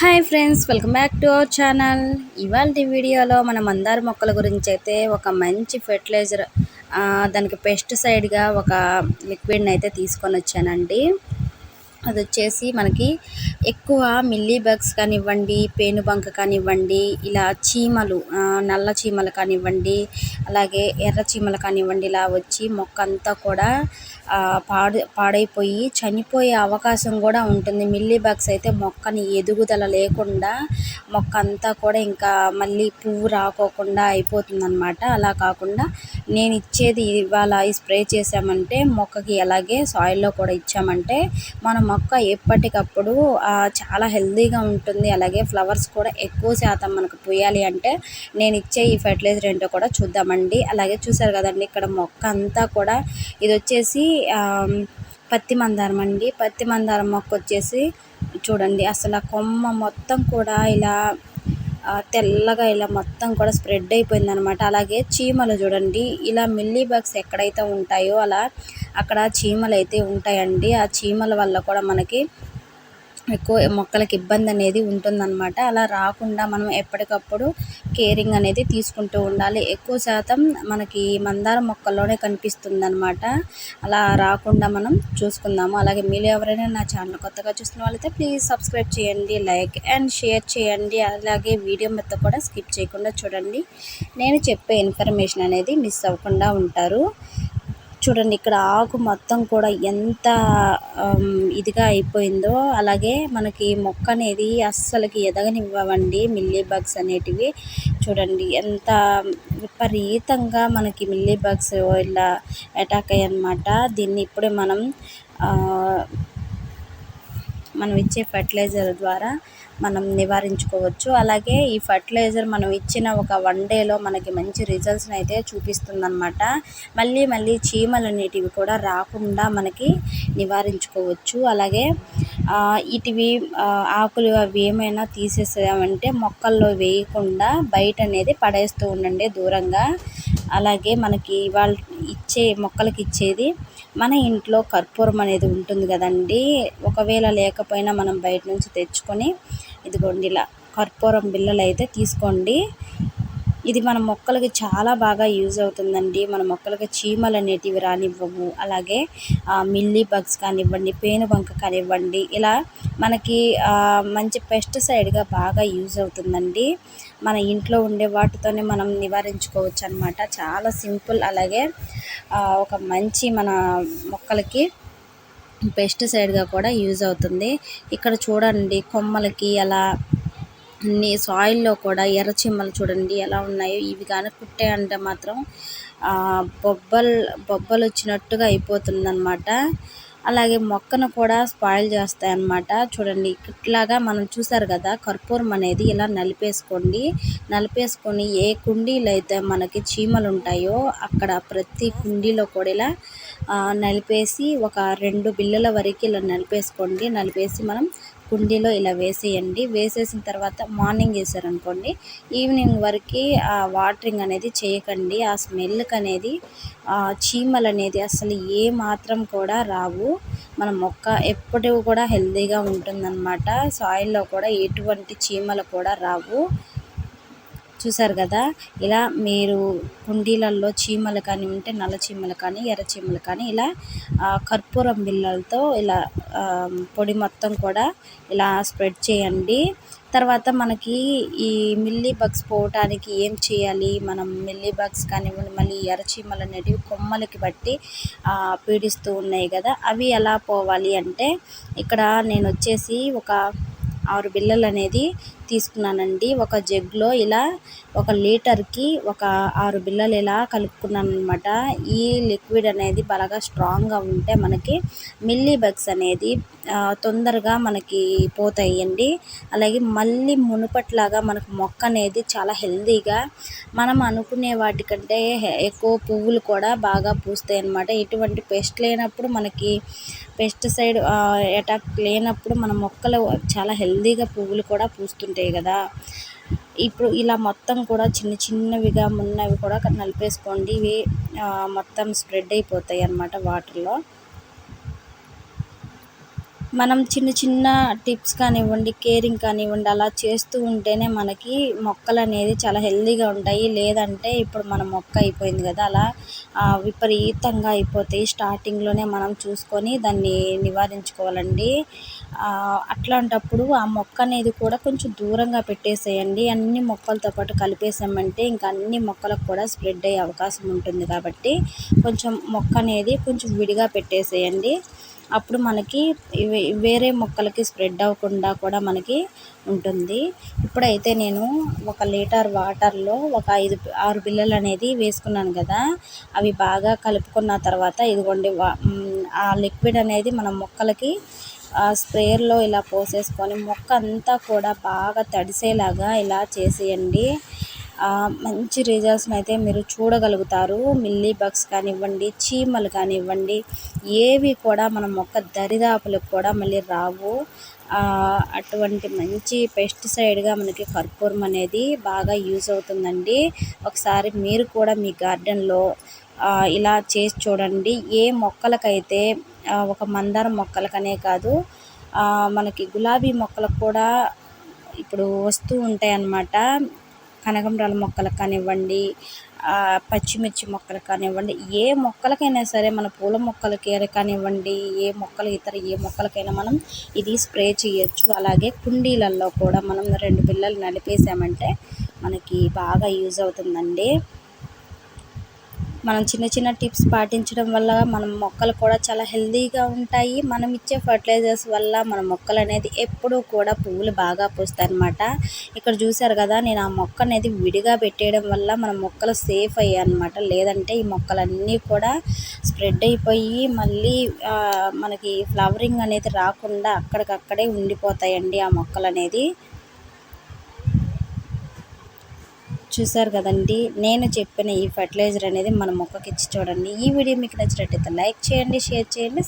Hi friends welcome back to our channel. ఇవాళ వీడియోలో మన మందార మొక్కల గురించి అయితే ఒక మంచి ఫెర్టిలైజర్ దానికి పెస్టిసైడ్గా ఒక లిక్విడ్ని అయితే తీసుకొని వచ్చానండి అది వచ్చేసి మనకి ఎక్కువ మిల్లీ బగ్స్ కానివ్వండి పేనుబంక కానివ్వండి ఇలా చీమలు నల్ల చీమలు కానివ్వండి అలాగే ఎర్ర చీమలు కానివ్వండి ఇలా వచ్చి మొక్క అంతా కూడా పాడు పాడైపోయి చనిపోయే అవకాశం కూడా ఉంటుంది. మిల్లీ బగ్స్ అయితే మొక్కని ఎదుగుదల లేకుండా మొక్క అంతా కూడా ఇంకా మళ్ళీ పువ్వు రాకోకుండా అయిపోతుంది అనమాట అలా కాకుండా నేను ఇచ్చేది ఇవాళ స్ప్రే చేసామంటే మొక్కకి అలాగే సాయిల్లో కూడా ఇచ్చామంటే మనం మొక్క ఎప్పటికప్పుడు చాలా హెల్తీగా ఉంటుంది. అలాగే ఫ్లవర్స్ కూడా ఎక్కువ శాతం మనకు పూయాలి అంటే నేను ఇచ్చే ఈ ఫెర్టిలైజర్ ఏంటో కూడా చూద్దామండి. అలాగే చూసారు కదండి ఇక్కడ మొక్క అంతా కూడా ఇది వచ్చేసి పత్తి మందారం అండి. పత్తి మందారం మొక్క వచ్చేసి చూడండి అసలు ఆ కొమ్మ మొత్తం కూడా ఇలా తెల్లగా ఇలా మొత్తం కూడా స్ప్రెడ్ అయిపోయింది అనమాట అలాగే చీమలు చూడండి ఇలా మిల్లీ బగ్స్ ఎక్కడైతే ఉంటాయో అలా అక్కడ చీమలు అయితే ఉంటాయండి. ఆ చీమల వల్ల కూడా మనకి ఎక్కువ మొక్కలకి ఇబ్బంది అనేది ఉంటుందన్నమాట. అలా రాకుండా మనం ఎప్పటికప్పుడు కేరింగ్ అనేది తీసుకుంటూ ఉండాలి. ఎక్కువ శాతం మనకి మందార మొక్కల్లోనే కనిపిస్తుంది అనమాట అలా రాకుండా మనం చూసుకుందాము. అలాగే మీరు ఎవరైనా నా ఛానల్ కొత్తగా చూసిన వాళ్ళైతే ప్లీజ్ సబ్స్క్రైబ్ చేయండి లైక్ అండ్ షేర్ చేయండి. అలాగే వీడియో మొత్తం కూడా స్కిప్ చేయకుండా చూడండి. నేను చెప్పే ఇన్ఫర్మేషన్ అనేది మిస్ అవ్వకుండా ఉంటారు. చూడండి ఇక్కడ ఆకు మొత్తం కూడా ఎంత ఇదిగా అయిపోయిందో అలాగే మనకి మొక్క అనేది అస్సలకి ఎదగనివ్వండి మిల్లీ బగ్స్ అనేటివి. చూడండి ఎంత విపరీతంగా మనకి మిల్లీ బగ్స్ ఇలా అటాక్ అయ్యాయి అన్నమాట దీన్ని ఇప్పుడే మనం మనం ఇచ్చే ఫర్టిలైజర్ ద్వారా మనం నివారించుకోవచ్చు. అలాగే ఈ ఫర్టిలైజర్ మనం ఇచ్చిన ఒక వన్ డేలో మనకి మంచి రిజల్ట్స్ని అయితే చూపిస్తుందన్నమాట. మళ్ళీ మళ్ళీ చీమలు అనేటివి కూడా రాకుండా మనకి నివారించుకోవచ్చు. అలాగే ఇటివి ఆకులు అవి ఏమైనా తీసేసామంటే మొక్కల్లో వేయకుండా బయట అనేది పడేస్తూ ఉండండి దూరంగా. అలాగే మనకి ఇవాళ ఇచ్చే మొక్కలకి ఇచ్చేది మన ఇంట్లో కర్పూరం అనేది ఉంటుంది కదండి ఒకవేళ లేకపోయినా మనం బయట నుంచి తెచ్చుకొని ఇదిగోండి ఇలా కర్పూరం బిళ్ళలు అయితే తీసుకోండి. ఇది మన మొక్కలకి చాలా బాగా యూజ్ అవుతుందండి. మన మొక్కలకి చీమలు అనేటివి రానివ్వవు. అలాగే మిల్లీ బగ్స్ కానివ్వండి పేనుబంక కానివ్వండి ఇలా మనకి మంచి పెస్టిసైడ్గా బాగా యూజ్ అవుతుందండి. మన ఇంట్లో ఉండే వాటితోనే మనం నివారించుకోవచ్చు అనమాట చాలా సింపుల్ అలాగే ఒక మంచి మన మొక్కలకి పెస్టిసైడ్గా కూడా యూజ్ అవుతుంది. ఇక్కడ చూడండి కొమ్మలకి అలా నీ సాయిల్లో కూడా ఎర్ర చీమలు చూడండి ఎలా ఉన్నాయో. ఇవి కానీ కుట్టాయంటే మాత్రం బొబ్బలు బొబ్బలు వచ్చినట్టుగా అయిపోతుందన్నమాట. అలాగే మొక్కను కూడా స్పాయిల్ చేస్తాయి అన్నమాట చూడండి ఇట్లాగా మనం చూసారు కదా కర్పూరం అనేది ఇలా నలిపేసుకోండి. నలిపేసుకొని ఏ కుండీలు అయితే మనకి చీమలు ఉంటాయో అక్కడ ప్రతి కుండీలో కూడా ఇలా నలిపేసి ఒక రెండు బిల్లల వరకు ఇలా నలిపేసుకోండి. నలిపేసి మనం కుండీలో ఇలా వేసేయండి. వేసేసిన తర్వాత మార్నింగ్ వేసారనుకోండి ఈవినింగ్ వరకు ఆ వాటరింగ్ అనేది చేయకండి. ఆ స్మెల్కి అనేది చీమలు అనేది అసలు ఏ మాత్రం కూడా రావు. మన మొక్క ఎప్పటివి కూడా హెల్తీగా ఉంటుందన్నమాట. సాయిల్లో కూడా ఎటువంటి చీమలు కూడా రావు. చూసారు కదా? ఇలా మీరు కుండీలలో చీమలు కానీ ఉంటే నల్ల చీమలు కానీ ఎర్ర చీమలు కానీ ఇలా కర్పూరం బిళ్ళలతో ఇలా పొడి మొత్తం కూడా ఇలా స్ప్రెడ్ చేయండి. తర్వాత మనకి ఈ మిల్లీ బగ్స్ పోవటానికి ఏం చేయాలి? మనం మిల్లీ బగ్స్ కానివ్వండి మళ్ళీ ఎర్రచీమలు అనేటివి కొమ్మలకి బట్టి పీడిస్తూ ఉన్నాయి కదా? అవి ఎలా పోవాలి అంటే ఇక్కడ నేను వచ్చేసి ఒక ఆరు బిళ్ళలు అనేది తీసుకున్నానండి. ఒక జగ్లో ఇలా ఒక లీటర్కి ఒక ఆరు బిళ్ళలు ఇలా కలుపుకున్నాను అనమాట ఈ లిక్విడ్ అనేది బాగా స్ట్రాంగ్గా ఉంటే మనకి మిల్లీ బగ్స్ అనేది తొందరగా మనకి పోతాయండి. అలాగే మళ్ళీ మునుపట్లాగా మనకు మొక్క అనేది చాలా హెల్దీగా మనం అనుకునే వాటికంటే ఎక్కువ పువ్వులు కూడా బాగా పూస్తాయి అన్నమాట ఎటువంటి పెస్ట్ లేనప్పుడు మనకి పెస్టిసైడ్ అటాక్ లేనప్పుడు మన మొక్కలు చాలా హెల్దీగా పువ్వులు కూడా పూస్తుంటాయి. కదా. ఇప్పుడు ఇలా మొత్తం కూడా చిన్న చిన్నవిగా ఉన్నవి కూడా నలిపేసుకోండి. ఇవి మొత్తం స్ప్రెడ్ అయిపోతాయి అన్నమాట వాటర్లో. మనం చిన్న చిన్న టిప్స్ కానివ్వండి కేరింగ్ కానివ్వండి అలా చేస్తూ ఉంటేనే మనకి మొక్కలు అనేది చాలా హెల్దీగా ఉంటాయి. లేదంటే ఇప్పుడు మన మొక్క అయిపోయింది కదా అలా విపరీతంగా అయిపోతాయి స్టార్టింగ్లోనే మనం చూసుకొని దాన్ని నివారించుకోవాలండి. అట్లాంటప్పుడు ఆ మొక్క అనేది కూడా కొంచెం దూరంగా పెట్టేసేయండి. అన్ని మొక్కలతో పాటు కలిపేసామంటే ఇంకా అన్ని మొక్కలకు కూడా స్ప్రెడ్ అయ్యే అవకాశం ఉంటుంది కాబట్టి కొంచెం మొక్క అనేది కొంచెం విడిగా పెట్టేసేయండి. అప్పుడు మనకి వేరే మొక్కలకి స్ప్రెడ్ అవ్వకుండా కూడా మనకి ఉంటుంది. ఇప్పుడైతే నేను ఒక లీటర్ వాటర్లో ఒక ఐదు ఆరు బిళ్ళలు అనేది వేసుకున్నాను కదా అవి బాగా కలుపుకున్న తర్వాత ఇదిగోండి ఆ లిక్విడ్ అనేది మన మొక్కలకి స్ప్రేయర్లో ఇలా పోసేసుకొని మొక్క అంతా కూడా బాగా తడిసేలాగా ఇలా చేసేయండి. మంచి రిజల్ట్స్ని అయితే మీరు చూడగలుగుతారు. మిల్లీ బగ్స్ కానివ్వండి చీమలు కానివ్వండి ఏవి కూడా మన మొక్క దరిదాపులకు కూడా మళ్ళీ రావు. అటువంటి మంచి పెస్టిసైడ్గా మనకి కర్పూరం అనేది బాగా యూజ్ అవుతుందండి. ఒకసారి మీరు కూడా మీ గార్డెన్లో ఇలా చేసి చూడండి. ఏ మొక్కలకైతే ఒక మందారం మొక్కలకనే కాదు మనకి గులాబీ మొక్కలకు కూడా ఇప్పుడు వస్తూ ఉంటాయి అన్నమాట కనకంబరాల మొక్కలకు కానివ్వండి పచ్చిమిర్చి మొక్కలకు కానివ్వండి ఏ మొక్కలకైనా సరే మన పూల మొక్కలకి కానివ్వండి ఏ మొక్కలు ఇతర ఏ మొక్కలకైనా మనం ఇది స్ప్రే చేయొచ్చు. అలాగే కుండీలలో కూడా మనం రెండు పిల్లలు నడిపేసామంటే మనకి బాగా యూజ్ అవుతుందండి. మనం చిన్న చిన్న టిప్స్ పాటించడం వల్ల మన మొక్కలు కూడా చాలా హెల్దీగా ఉంటాయి. మనం ఇచ్చే ఫర్టిలైజర్స్ వల్ల మన మొక్కలు అనేది ఎప్పుడూ కూడా పువ్వులు బాగా పూస్తాయి అన్నమాట ఇక్కడ చూసారు కదా నేను ఆ మొక్క అనేది విడిగా పెట్టేయడం వల్ల మన మొక్కలు సేఫ్ అయ్యాయి అనమాట లేదంటే ఈ మొక్కలన్నీ కూడా స్ప్రెడ్ అయిపోయి మళ్ళీ మనకి ఫ్లవరింగ్ అనేది రాకుండా అక్కడికక్కడే ఉండిపోతాయండి ఆ మొక్కలు అనేది. చూసారు కదండి నేను చెప్పిన ఈ ఫర్టిలైజర్ అనేది మన మొక్కకి ఇచ్చి చూడండి. ఈ వీడియో మీకు నచ్చినట్టయితే లైక్ చేయండి షేర్ చేయండి